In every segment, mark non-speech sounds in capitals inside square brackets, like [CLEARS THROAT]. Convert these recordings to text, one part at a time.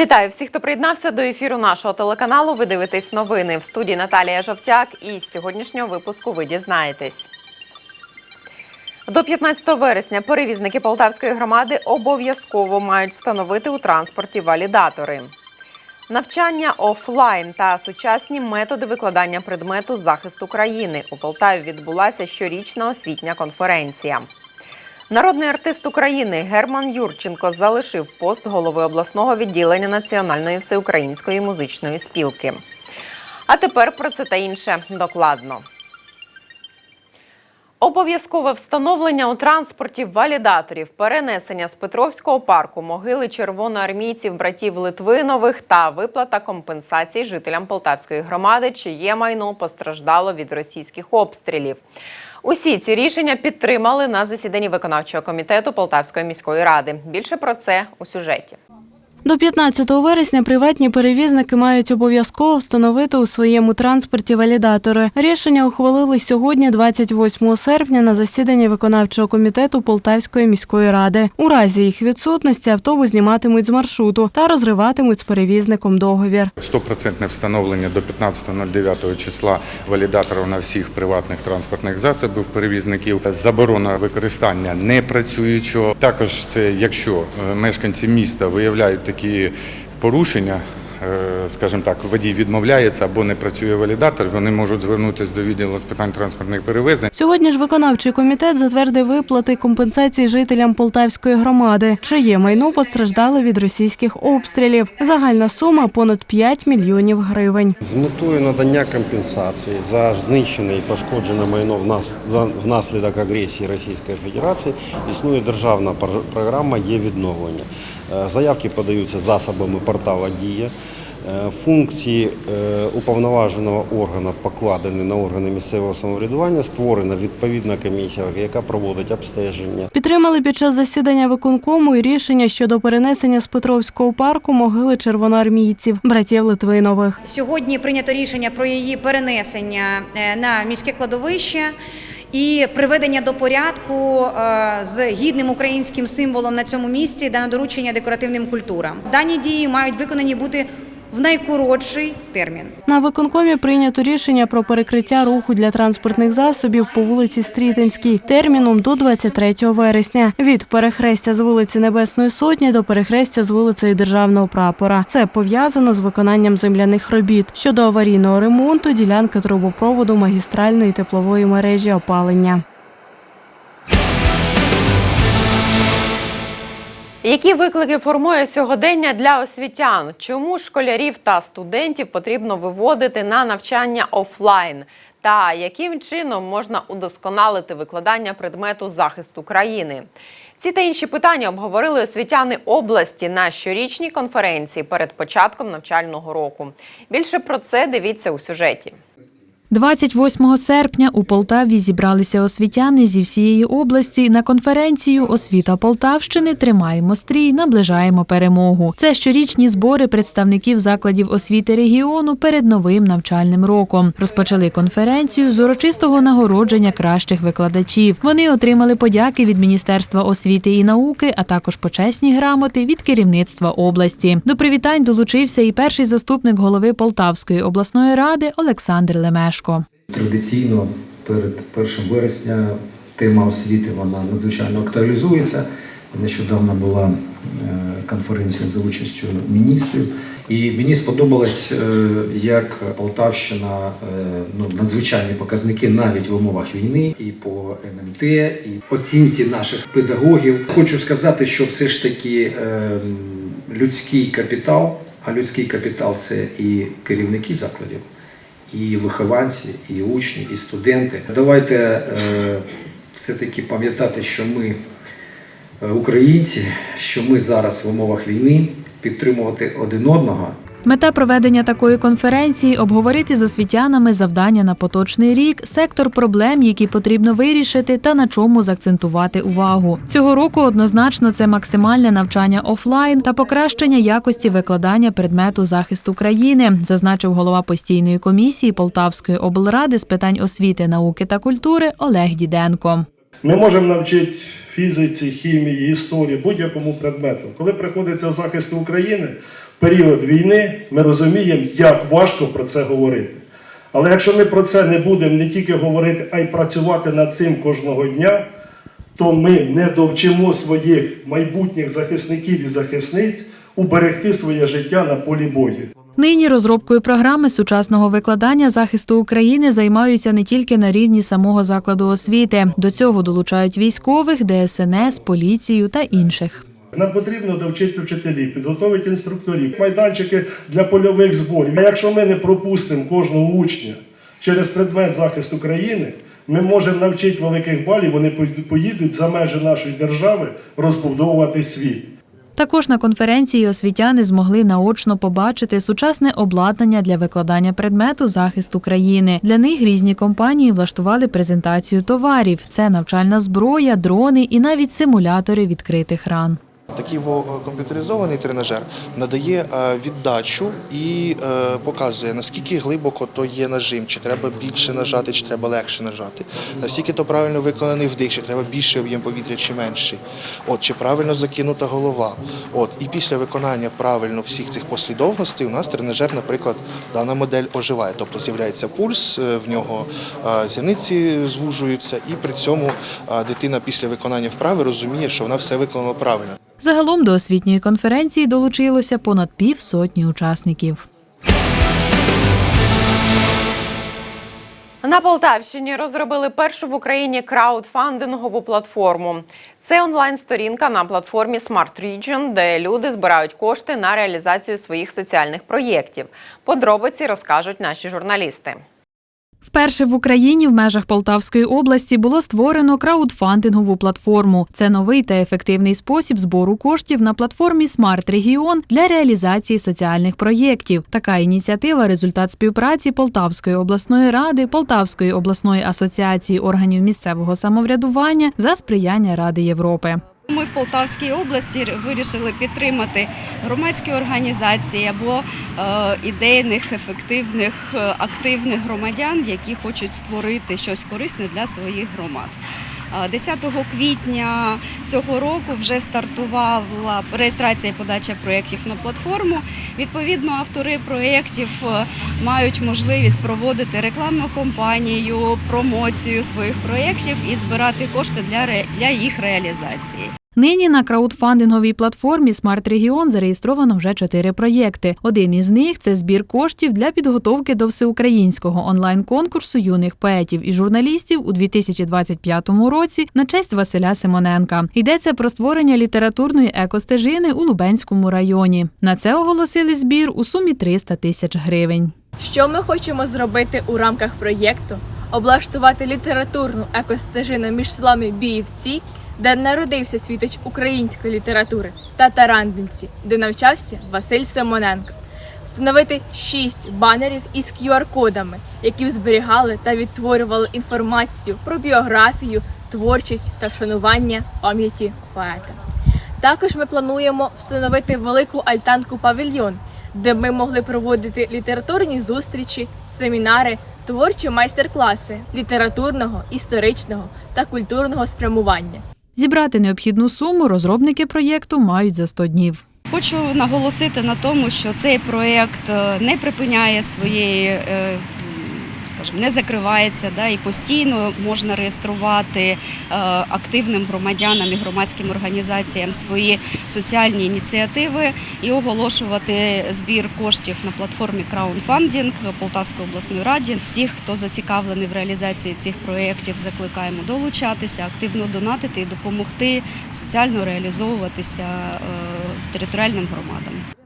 Вітаю всіх, хто приєднався до ефіру нашого телеканалу. Ви дивитесь новини в студії Наталія Жовтяк. І з сьогоднішнього випуску ви дізнаєтесь. До 15 вересня перевізники Полтавської громади обов'язково мають встановити у транспорті валідатори. Навчання офлайн та сучасні методи викладання предмету захисту країни у Полтаві відбулася щорічна освітня конференція. Народний артист України Герман Юрченко залишив пост голови обласного відділення Національної всеукраїнської музичної спілки. А тепер про це та інше докладно. Обов'язкове встановлення у транспорті валідаторів, перенесення з Петровського парку могили червоноармійців братів Литвинових та виплата компенсацій жителям Полтавської громади, чиє майно постраждало від російських обстрілів. Усі ці рішення підтримали на засіданні виконавчого комітету Полтавської міської ради. Більше про це у сюжеті. До 15 вересня приватні перевізники мають обов'язково встановити у своєму транспорті валідатори. Рішення ухвалили сьогодні, 28 серпня, на засіданні виконавчого комітету Полтавської міської ради. У разі їх відсутності автобус зніматимуть з маршруту та розриватимуть з перевізником договір. Стопроцентне встановлення до 15.09 числа валідаторів на всіх приватних транспортних засобів перевізників. Заборона використання непрацюючого. Також це якщо е, мешканці міста виявляють такі порушення. е, Скажімо так, водій відмовляється або не працює валідатор, вони можуть звернутися до відділу з питань транспортних перевезень. Сьогодні ж виконавчий комітет затвердив виплати компенсації жителям Полтавської громади, чиє майно постраждало від російських обстрілів. Загальна сума понад 5 мільйонів гривень. З метою надання компенсації за знищене і пошкоджене майно внас- внаслідок агресії Російської Федерації існує державна пр- програма є відновлення. Е, Заявки подаються засобами портала Дія. Е, Функції е, уповноваженого органу покладені на органи місцевого самоврядування. Створена відповідна комісія, яка проводить обстеження. Підтримали під час засідання виконкому і рішення щодо перенесення з Петровського парку могили червоноармійців, братів Литвинових. Сьогодні прийнято рішення про її перенесення на міське кладовище. І приведення до порядку е, з гідним українським символом на цьому місці дано доручення декоративним культурам. Дані дії мають виконані бути в найкоротший термін. На виконкомі прийнято рішення про перекриття руху для транспортних засобів по вулиці Стрітинській терміном до 23 вересня. Від перехрестя з вулиці Небесної Сотні до перехрестя з вулицею Державного прапора. Це пов'язано з виконанням земляних робіт щодо аварійного ремонту ділянки трубопроводу магістральної теплової мережі опалення. Які виклики формує сьогодення для освітян? Чому школярів та студентів потрібно виводити на навчання офлайн? Та яким чином можна удосконалити викладання предмету захисту країни? Ці та інші питання обговорили освітяни області на щорічній конференції перед початком навчального року. Більше про це дивіться у сюжеті. 28 серпня у Полтаві зібралися освітяни зі всієї області на конференцію Освіта Полтавщини Тримаємо стрій, наближаємо перемогу. Це щорічні збори представників закладів освіти регіону перед новим навчальним роком. Розпочали конференцію з урочистого нагородження кращих викладачів. Вони отримали подяки від Міністерства освіти і науки, а також почесні грамоти від керівництва області. До привітань долучився і перший заступник голови Полтавської обласної ради Олександр Лемешко. Традиційно перед 1 вересня тема освіти вона надзвичайно актуалізується. Нещодавно була е, конференція за участю міністрів, і мені сподобалось, е, як Полтавщина е, ну, надзвичайні показники навіть в умовах війни і по МНТ, і оцінці наших педагогів. Хочу сказати, що все ж таки людський капітал, а людський капітал це і керівники закладів і вихованці, і учні, і студенти. Давайте е, все-таки пам'ятати, що ми е, українці, що ми зараз в умовах війни підтримувати один одного. Мета проведення такої конференції обговорити з освітянами завдання на поточний рік, сектор проблем, які потрібно вирішити, та на чому закцентувати увагу. Цього року однозначно це максимальне навчання офлайн та покращення якості викладання предмету захисту країни, зазначив голова постійної комісії Полтавської облради з питань освіти, науки та культури Олег Діденко. Ми можемо навчити фізиці, хімії, історії, будь-якому предмету. Коли приходиться захист України, в період війни ми розуміємо, як важко про це говорити. Але якщо ми про це не будемо не тільки говорити, а й працювати над цим кожного дня, то ми не довчимо своїх майбутніх захисників і захисниць уберегти своє життя на полі бою. Нині розробкою програми сучасного викладання захисту України займаються не тільки на рівні самого закладу освіти. До цього долучають військових, ДСНС, поліцію та інших. Нам потрібно довчити вчителів, підготовити інструкторів, майданчики для польових зборів. Якщо ми не пропустимо кожного учня через предмет захисту країни, ми можемо навчити великих балів, вони поїдуть за межі нашої держави розбудовувати світ. Також на конференції освітяни змогли наочно побачити сучасне обладнання для викладання предмету захисту країни. Для них різні компанії влаштували презентацію товарів: це навчальна зброя, дрони і навіть симулятори відкритих ран. Такий комп'ютеризований тренажер надає е, віддачу і е, показує, наскільки глибоко то є нажим, чи треба більше нажати, чи треба легше нажати, наскільки то правильно виконаний вдих, чи треба більший об'єм повітря, чи менший. От, чи правильно закинута голова. От, і після виконання правильно всіх цих послідовностей у нас тренажер, наприклад, дана модель оживає. Тобто з'являється пульс, е, в нього е, зіниці звужуються, і при цьому е, дитина після виконання вправи розуміє, що вона все виконала правильно. Загалом до освітньої конференції долучилося понад півсотні учасників. На Полтавщині розробили першу в Україні краудфандингову платформу. Це онлайн-сторінка на платформі Smart Region, де люди збирають кошти на реалізацію своїх соціальних проєктів. Подробиці розкажуть наші журналісти. Вперше в Україні в межах Полтавської області було створено краудфандингову платформу. Це новий та ефективний спосіб збору коштів на платформі Смарт Регіон для реалізації соціальних проєктів. Така ініціатива результат співпраці Полтавської обласної ради, Полтавської обласної асоціації органів місцевого самоврядування за сприяння Ради Європи. Ми в Полтавській області вирішили підтримати громадські організації або е, ідейних, ефективних, е, активних громадян, які хочуть створити щось корисне для своїх громад. Е, 10 квітня цього року вже стартувала реєстрація і подача проєктів на платформу. Відповідно, автори проєктів е, мають можливість проводити рекламну кампанію, промоцію своїх проєктів і збирати кошти для їх реалізації. Нині на краудфандинговій платформі Смарт Регіон зареєстровано вже чотири проєкти. Один із них це збір коштів для підготовки до всеукраїнського онлайн-конкурсу юних поетів і журналістів у 2025 році на честь Василя Симоненка. Йдеться про створення літературної екостежини у Лубенському районі. На це оголосили збір у сумі 300 тисяч гривень. Що ми хочемо зробити у рамках проєкту? Облаштувати літературну екостежину між селами Біївці, де народився світоч української літератури, та Тарандинці, де навчався Василь Симоненко. Встановити шість банерів із QR-кодами, які зберігали та відтворювали інформацію про біографію, творчість та вшанування пам'яті поета. Також ми плануємо встановити велику альтанку павільйон, де ми могли проводити літературні зустрічі, семінари, творчі майстер-класи літературного, історичного та культурного спрямування. Зібрати необхідну суму розробники проєкту мають за 100 днів. Хочу наголосити на тому, що цей проєкт е, не припиняє своєї, е, скажімо, не закривається, да, і постійно можна реєструвати е, активним громадянам і громадським організаціям свої соціальні ініціативи і оголошувати збір коштів на платформі краунфандінг Полтавської обласної раді. Всіх, хто зацікавлений в реалізації цих проєктів, закликаємо долучатися, активно донатити і допомогти соціально реалізовуватися е, територіальним громадам.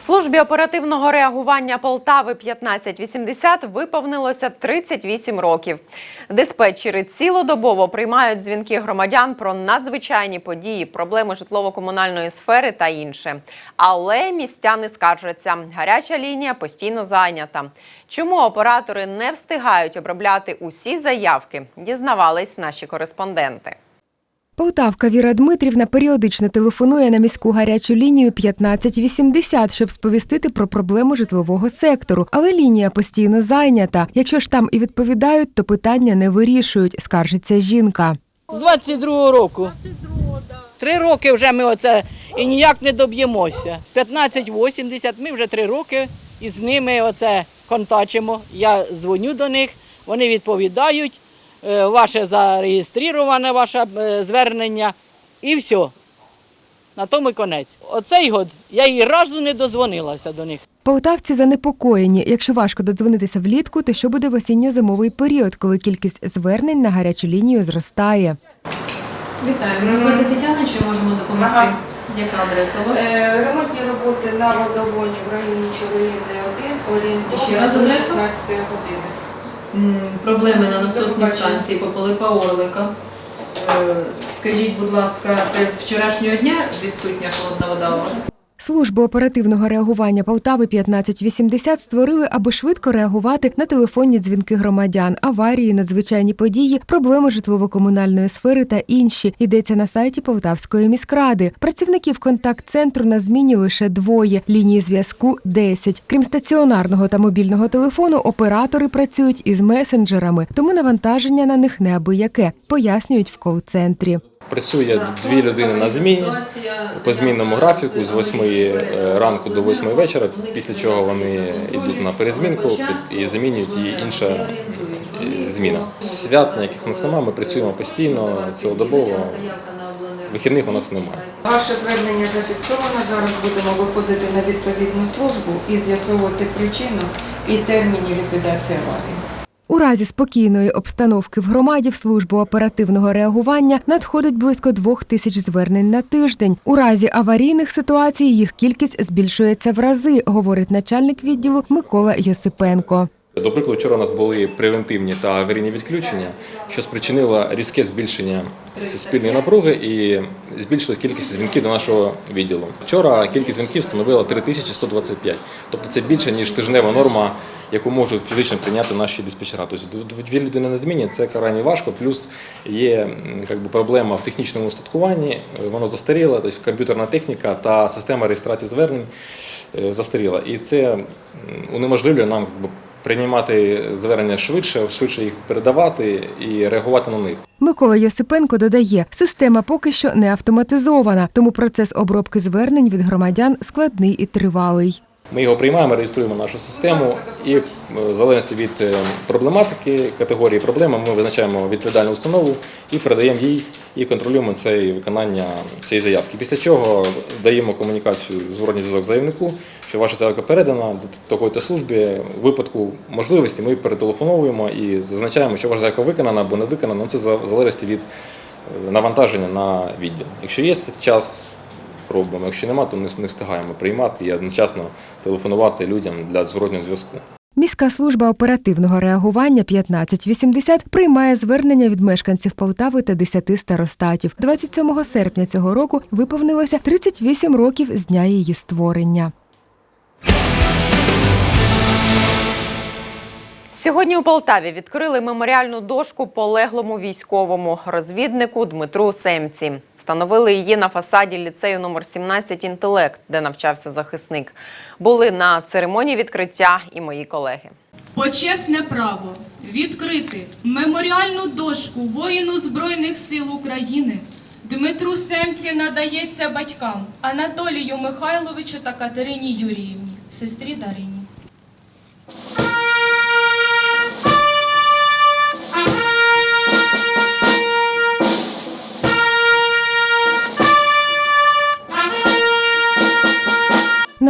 Службі оперативного реагування Полтави 1580 виповнилося 38 років. Диспетчери цілодобово приймають дзвінки громадян про надзвичайні події, проблеми житлово-комунальної сфери та інше. Але містяни скаржаться, гаряча лінія постійно зайнята. Чому оператори не встигають обробляти усі заявки? Дізнавались наші кореспонденти. Полтавка Віра Дмитрівна періодично телефонує на міську гарячу лінію 1580, щоб сповістити про проблему житлового сектору, але лінія постійно зайнята. Якщо ж там і відповідають, то питання не вирішують, скаржиться жінка. З 22-го року. Три роки вже ми оце і ніяк не доб'ємося. 1580, ми вже три роки із ними оце контачимо. Я дзвоню до них, вони відповідають, ваше зареєстроване, ваше е, звернення і все. На тому й конець. Оцей год я і разу не дозвонилася до них. Полтавці занепокоєні. Якщо важко додзвонитися влітку, то що буде в осінньо-зимовий період, коли кількість звернень на гарячу лінію зростає? Вітаю, мене звати Тетяна, чи можемо допомогти? Яка адреса у вас? Е, Ремонтні роботи на водогоні в районі Чоловівни 1, Ще раз орієнтовно до 16 години. Проблеми на насосній станції по Пилипа Орлика. Е, Скажіть, будь ласка, це з вчорашнього дня відсутня холодна вода у вас? Службу оперативного реагування Полтави 1580 створили, аби швидко реагувати на телефонні дзвінки громадян, аварії, надзвичайні події, проблеми житлово-комунальної сфери та інші. Йдеться на сайті Полтавської міськради. Працівників контакт-центру на зміні лише двоє. Лінії зв'язку 10. Крім стаціонарного та мобільного телефону, оператори працюють із месенджерами, тому навантаження на них неабияке, пояснюють в кол-центрі. Працює дві людини на зміні по змінному графіку з 8 ранку до 8 вечора, після чого вони йдуть на перезмінку і замінюють її інша е, зміна. Свят ніяких у нас немає, ми працюємо постійно, цілодобово. Вихідних у нас немає. Ваше звернення зафіксовано. Зараз будемо виходити на відповідну службу і з'ясовувати причину і терміни ліквідації аварії. У разі спокійної обстановки в громаді в службу оперативного реагування надходить близько двох тисяч звернень на тиждень. У разі аварійних ситуацій їх кількість збільшується в рази, говорить начальник відділу Микола Йосипенко. До прикладу, вчора у нас були превентивні та аварійні відключення, що спричинило різке збільшення суспільної напруги і збільшилась кількість дзвінків до нашого відділу. Вчора кількість дзвінків становила 3125, тобто це більше ніж тижнева норма, яку можуть фізично прийняти наші диспетчера. Тобто дві людини на зміні це крайне важко. Плюс є м, би, проблема в технічному устаткуванні, е, воно застаріло, тобто комп'ютерна техніка та система реєстрації звернень е, застаріла. І це унеможливлює нам якби, приймати звернення швидше, швидше їх передавати і реагувати на них. Микола Йосипенко додає, система поки що не автоматизована, тому процес обробки звернень від громадян складний і тривалий. Ми його приймаємо, реєструємо нашу систему, і е, в залежності від е, проблематики, категорії проблеми, ми визначаємо відповідальну установу і передаємо їй і контролюємо це виконання цієї заявки. Після чого даємо комунікацію, зворотній зв'язок заявнику, що ваша заявка передана до такої-то служби. У випадку можливості ми перетелефоновуємо і зазначаємо, що ваша заявка виконана або не виконана. Це в залежності від е, навантаження на відділ. Якщо є час, робимо. Якщо нема, то не встигаємо приймати і одночасно телефонувати людям для зворотнього зв'язку. Міська служба оперативного реагування 1580 приймає звернення від мешканців Полтави та 10 старостатів. 27 серпня цього року виповнилося 38 років з дня її створення. Сьогодні у Полтаві відкрили меморіальну дошку полеглому військовому розвіднику Дмитру Семці. Встановили її на фасаді ліцею номер 17 інтелект, де навчався захисник. Були на церемонії відкриття і мої колеги. Почесне право відкрити меморіальну дошку воїну Збройних сил України Дмитру Семці надається батькам Анатолію Михайловичу та Катерині Юріївні, сестрі Дарині.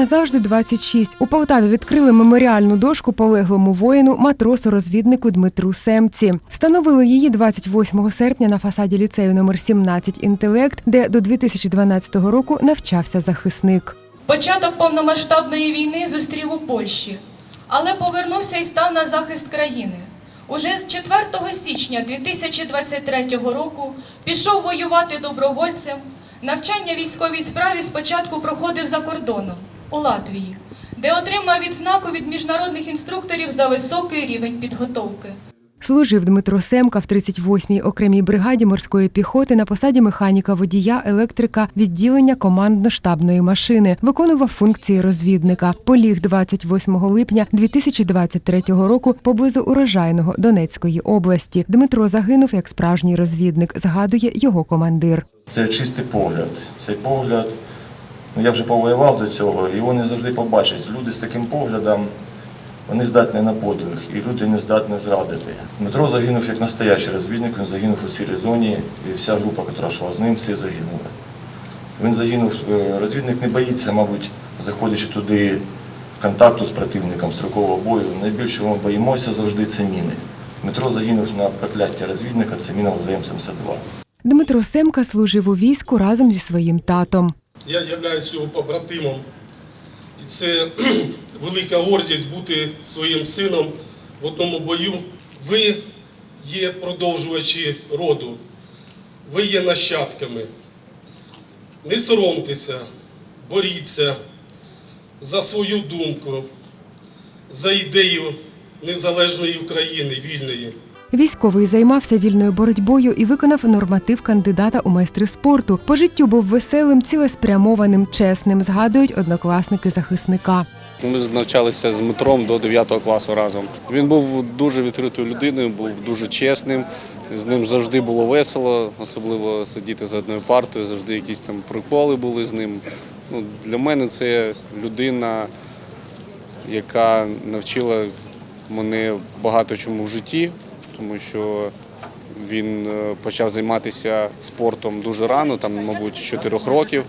Назавжди 26. У Полтаві відкрили меморіальну дошку полеглому воїну, матросу-розвіднику Дмитру Семці. Встановили її 28 серпня на фасаді ліцею номер 17 інтелект, де до 2012 року навчався захисник. Початок повномасштабної війни зустрів у Польщі, але повернувся і став на захист країни. Уже з 4 січня 2023 року пішов воювати добровольцем. Навчання військовій справі спочатку проходив за кордоном у Латвії, де отримав відзнаку від міжнародних інструкторів за високий рівень підготовки. Служив Дмитро Семка в 38-й окремій бригаді морської піхоти на посаді механіка водія, електрика, відділення командно-штабної машини. Виконував функції розвідника. Поліг 28 липня 2023 року поблизу урожайного Донецької області. Дмитро загинув як справжній розвідник, згадує його командир. Це чистий погляд. Цей погляд, я вже повоював до цього, і вони завжди побачать. Люди з таким поглядом, вони здатні на подвиг, і люди не здатні зрадити. Дмитро загинув як настоящий розвідник, він загинув у сірій зоні, і вся група, яка йшла з ним, всі загинули. Він загинув, е, розвідник не боїться, мабуть, заходячи туди контакту з противником, строкового бою. Найбільше ми боїмося завжди це міни. Дмитро загинув на прокляття розвідника, це міна ЛЗМ-72. Дмитро Семка служив у війську разом зі своїм татом. Я являюсь його побратимом. І це [CLEARS THROAT] велика гордість бути своїм сином в одному бою. Ви є продовжувачі роду, ви є нащадками. Не соромтеся, боріться за свою думку, за ідею незалежної України, вільної. Військовий займався вільною боротьбою і виконав норматив кандидата у майстри спорту. По життю був веселим, цілеспрямованим, чесним, згадують однокласники захисника. Ми навчалися з Дмитром до 9 класу разом. Він був дуже відкритою людиною, був дуже чесним. З ним завжди було весело, особливо сидіти за одною партою, завжди якісь там приколи були з ним. Ну, для мене це людина, яка навчила мене багато чому в житті, тому що він е, почав займатися спортом дуже рано, там, мабуть, з 4 років.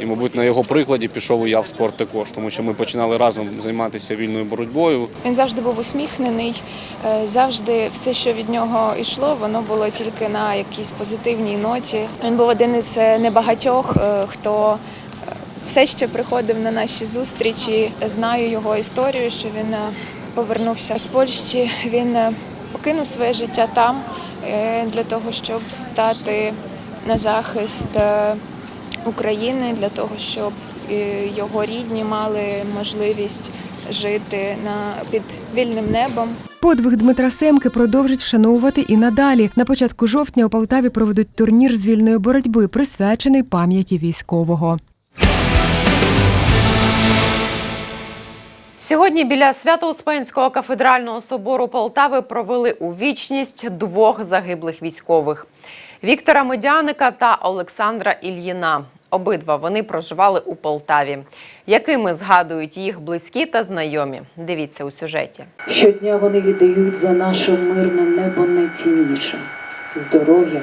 І, мабуть, на його прикладі пішов і я в спорт також, тому що ми починали разом займатися вільною боротьбою. Він завжди був усміхнений, е, завжди все, що від нього йшло, воно було тільки на якійсь позитивній ноті. Він був один із е, небагатьох, хто все ще приходив на наші зустрічі. Знаю його історію, що він повернувся з Польщі. Він покинув своє життя там е, для того, щоб стати на захист е, України, для того, щоб е, його рідні мали можливість жити на під вільним небом. Подвиг Дмитра Семки продовжать вшановувати і надалі. На початку жовтня у Полтаві проведуть турнір з вільної боротьби, присвячений пам'яті військового. Сьогодні біля Свято-Успенського кафедрального собору Полтави провели у вічність двох загиблих військових Віктора Медяника та Олександра Ільїна. Обидва вони проживали у Полтаві. Якими згадують їх близькі та знайомі? Дивіться у сюжеті. Щодня вони віддають за наше мирне небо найцінніше здоров'я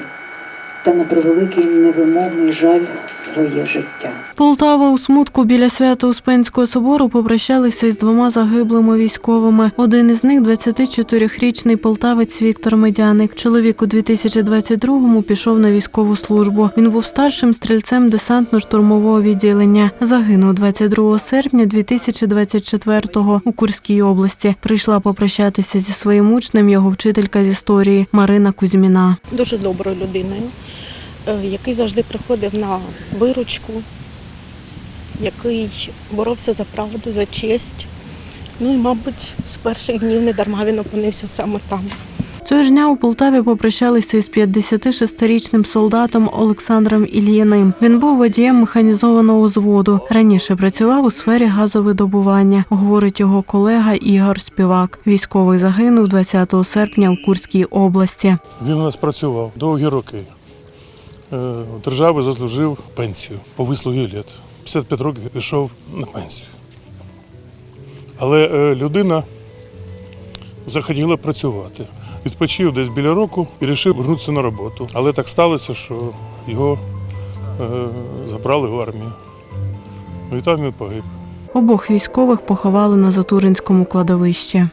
та на превеликий невимовний жаль своє життя. Полтава у смутку біля Свято-Успенського собору попрощалися із двома загиблими військовими. Один із них – 24-річний полтавець Віктор Медяник. Чоловік у 2022-му пішов на військову службу. Він був старшим стрільцем десантно-штурмового відділення. Загинув 22 серпня 2024-го у Курській області. Прийшла попрощатися зі своїм учнем його вчителька з історії Марина Кузьміна. дуже доброю людиною, який завжди приходив на виручку, який боровся за правду, за честь. Ну і, мабуть, з перших днів не дарма він опинився саме там. Цього ж дня у Полтаві попрощалися із 56-річним солдатом Олександром Ільїним. Він був водієм механізованого взводу. Раніше працював у сфері газовидобування, говорить його колега Ігор Співак. Військовий загинув 20 серпня у Курській області. Він у нас працював довгі роки. Е, держави заслужив пенсію по вислугі літ. 55 років пішов на пенсію. Але е, людина захотіла працювати. Відпочив десь біля року і вирішив вернутися на роботу. Але так сталося, що його е, забрали в армію. Ну і там він погиб. Обох військових поховали на Затуринському кладовищі.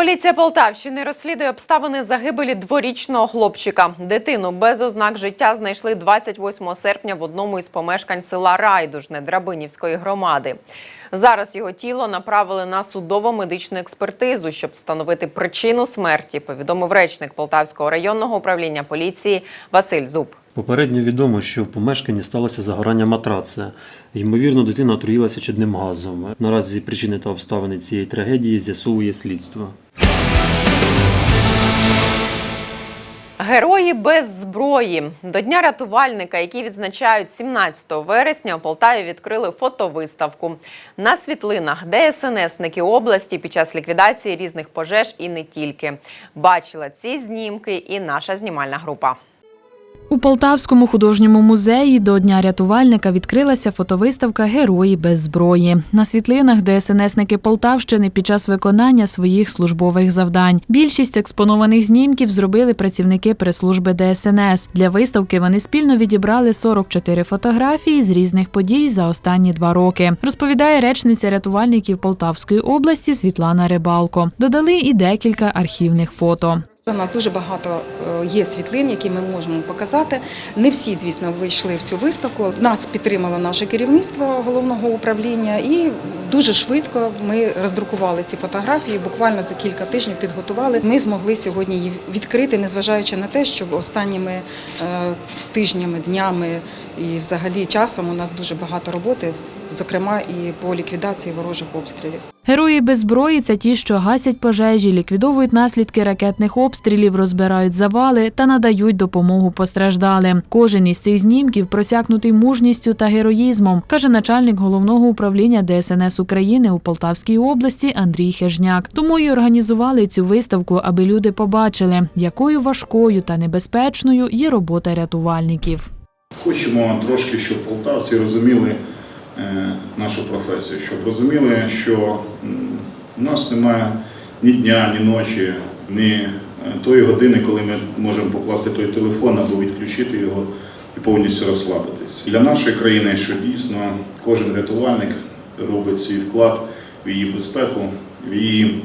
Поліція Полтавщини розслідує обставини загибелі дворічного хлопчика. Дитину без ознак життя знайшли 28 серпня в одному із помешкань села Райдужне Драбинівської громади. Зараз його тіло направили на судово-медичну експертизу, щоб встановити причину смерті. Повідомив речник Полтавського районного управління поліції Василь Зуб. Попередньо відомо, що в помешканні сталося загорання матраца. Ймовірно, дитина отруїлася чадним газом. Наразі причини та обставини цієї трагедії з'ясовує слідство. Герої без зброї до дня рятувальника, який відзначають 17 вересня, у Полтаві відкрили фотовиставку. На світлинах ДСНСники області під час ліквідації різних пожеж і не тільки бачила ці знімки і наша знімальна група. У Полтавському художньому музеї до Дня рятувальника відкрилася фотовиставка Герої без зброї. На світлинах ДСНСники Полтавщини під час виконання своїх службових завдань. Більшість експонованих знімків зробили працівники прес-служби ДСНС. Для виставки вони спільно відібрали 44 фотографії з різних подій за останні два роки. Розповідає речниця рятувальників Полтавської області Світлана Рибалко. Додали і декілька архівних фото. У нас дуже багато е, є світлин, які ми можемо показати. Не всі, звісно, вийшли в цю виставку. Нас підтримало наше керівництво головного управління, і дуже швидко ми роздрукували ці фотографії. Буквально за кілька тижнів підготували. Ми змогли сьогодні її відкрити, незважаючи на те, що останніми е, тижнями, днями і взагалі часом у нас дуже багато роботи, зокрема і по ліквідації ворожих обстрілів. Герої без зброї це ті, що гасять пожежі, ліквідовують наслідки ракетних обстрілів, розбирають завали та надають допомогу постраждалим. Кожен із цих знімків просякнутий мужністю та героїзмом, каже начальник головного управління ДСНС України у Полтавській області Андрій Хежняк. Тому й організували цю виставку, аби люди побачили, якою важкою та небезпечною є робота рятувальників. Хочемо трошки, щоб полтавці розуміли е, нашу професію, щоб розуміли, що у нас немає ні дня, ні ночі, ні е, тої години, коли ми можемо покласти той телефон або відключити його і повністю розслабитись. Для нашої країни, що дійсно кожен рятувальник робить свій вклад в її безпеку, в її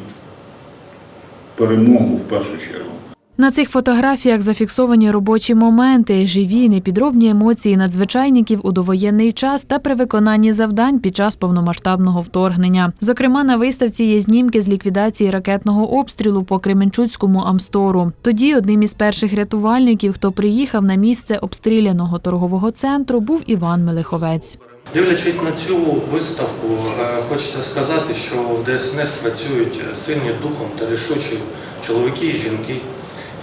перемогу в першу чергу. На цих фотографіях зафіксовані робочі моменти, живі, непідробні емоції надзвичайників у довоєнний час та при виконанні завдань під час повномасштабного вторгнення. Зокрема, на виставці є знімки з ліквідації ракетного обстрілу по Кременчуцькому Амстору. Тоді одним із перших рятувальників, хто приїхав на місце обстріляного торгового центру, був Іван Мелиховець. Дивлячись на цю виставку, е, хочеться сказати, що в ДСНС працюють сильні духом та рішучі чоловіки і жінки,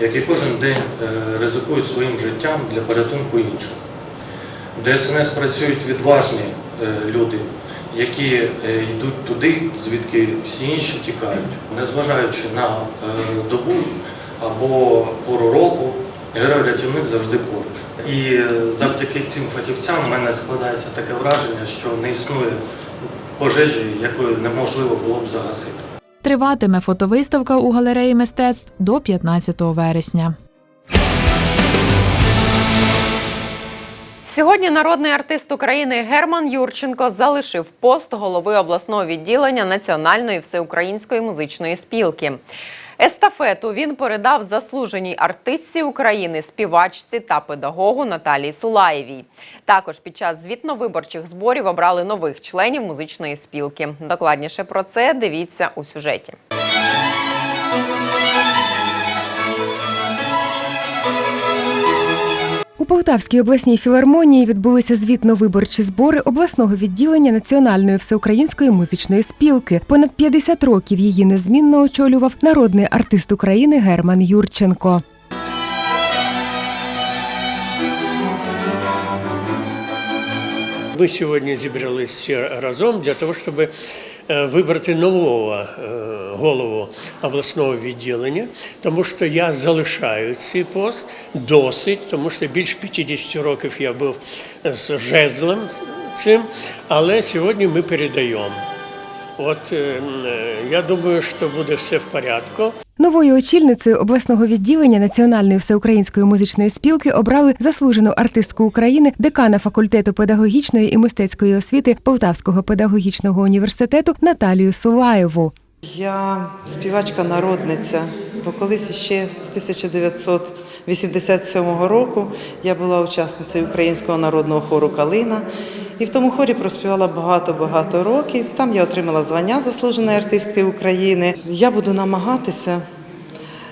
які кожен день е, ризикують своїм життям для порятунку інших. В ДСНС працюють відважні е, люди, які е, йдуть туди, звідки всі інші тікають, незважаючи на добу або пору року. Герой-рятівник завжди поруч. І завдяки цим фахівцям в мене складається таке враження, що не існує пожежі, якої неможливо було б загасити. Триватиме фотовиставка у галереї мистецтв до 15 вересня. Сьогодні народний артист України Герман Юрченко залишив пост голови обласного відділення Національної всеукраїнської музичної спілки. Естафету він передав заслуженій артистці України, співачці та педагогу Наталії Сулаєвій. Також під час звітно-виборчих зборів обрали нових членів музичної спілки. Докладніше про це дивіться у сюжеті. Полтавській обласній філармонії відбулися звітно-виборчі збори обласного відділення Національної всеукраїнської музичної спілки. Понад 50 років її незмінно очолював народний артист України Герман Юрченко. Ми сьогодні зібралися все разом для того, щоб е, вибрати нового е, голову обласного відділення, тому що я залишаю цей пост досить, тому що більш 50 років я був з жезлом цим, але сьогодні ми передаємо. От е, я думаю, що буде все в порядку. Новою очільницею обласного відділення Національної всеукраїнської музичної спілки обрали заслужену артистку України, декана факультету педагогічної і мистецької освіти Полтавського педагогічного університету Наталію Сулаєву. Я співачка-народниця, бо колись ще з 1987 року я була учасницею українського народного хору Калина. І в тому хорі проспівала багато-багато років. Там я отримала звання заслуженої артистки України. Я буду намагатися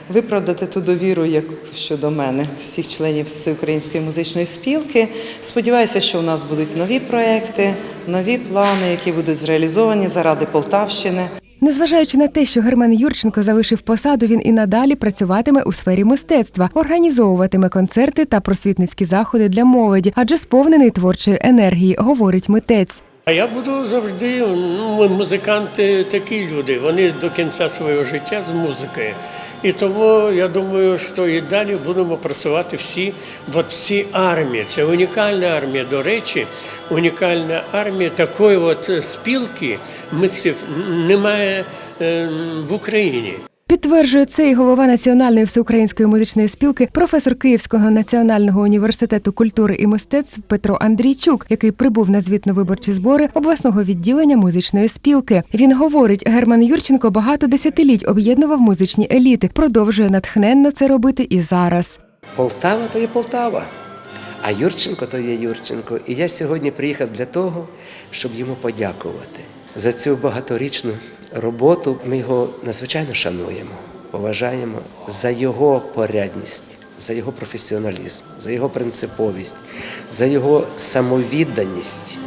виправдати ту довіру, як щодо мене, всіх членів Всеукраїнської музичної спілки. Сподіваюся, що у нас будуть нові проекти, нові плани, які будуть зреалізовані заради Полтавщини. Незважаючи на те, що Герман Юрченко залишив посаду, він і надалі працюватиме у сфері мистецтва, організовуватиме концерти та просвітницькі заходи для молоді, адже сповнений творчої енергії, говорить митець. А я буду завжди, ну, ми музиканти такі люди, вони до кінця свого життя з музикою. І тому я думаю, що і далі будемо працювати всі в цій армії. Це унікальна армія. До речі, унікальна армія такої от спілки митців немає е, в Україні. Підтверджує це і голова Національної всеукраїнської музичної спілки, професор Київського національного університету культури і мистецтв Петро Андрійчук, який прибув на звітно-виборчі збори обласного відділення музичної спілки. Він говорить, Герман Юрченко багато десятиліть об'єднував музичні еліти, продовжує натхненно це робити і зараз. Полтава то є Полтава, а Юрченко то є Юрченко. І я сьогодні приїхав для того, щоб йому подякувати за цю багаторічну роботу. Ми його надзвичайно шануємо, поважаємо за його порядність, за його професіоналізм, за його принциповість, за його самовідданість,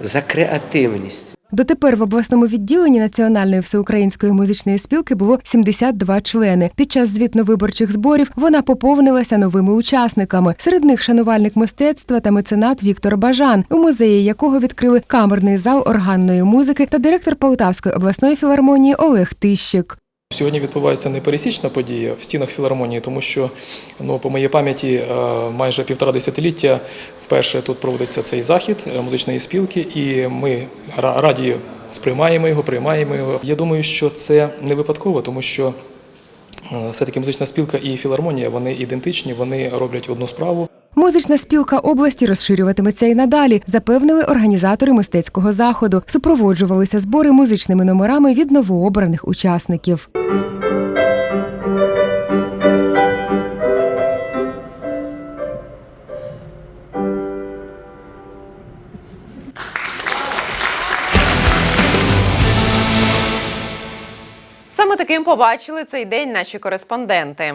за креативність. Дотепер в обласному відділенні Національної всеукраїнської музичної спілки було 72 члени. Під час звітно-виборчих зборів вона поповнилася новими учасниками. Серед них шанувальник мистецтва та меценат Віктор Бажан, у музеї якого відкрили камерний зал органної музики та директор Полтавської обласної філармонії Олег Тищик. Сьогодні відбувається непересічна подія в стінах філармонії, тому що ну, по моїй пам'яті е, майже півтора десятиліття вперше тут проводиться цей захід е, музичної спілки, і ми ра- раді сприймаємо його, приймаємо його. Я думаю, що це не випадково, тому що е, все-таки музична спілка і філармонія вони ідентичні, вони роблять одну справу. Музична спілка області розширюватиметься і надалі, запевнили організатори мистецького заходу. Супроводжувалися збори музичними номерами від новообраних учасників. Саме таким побачили цей день наші кореспонденти.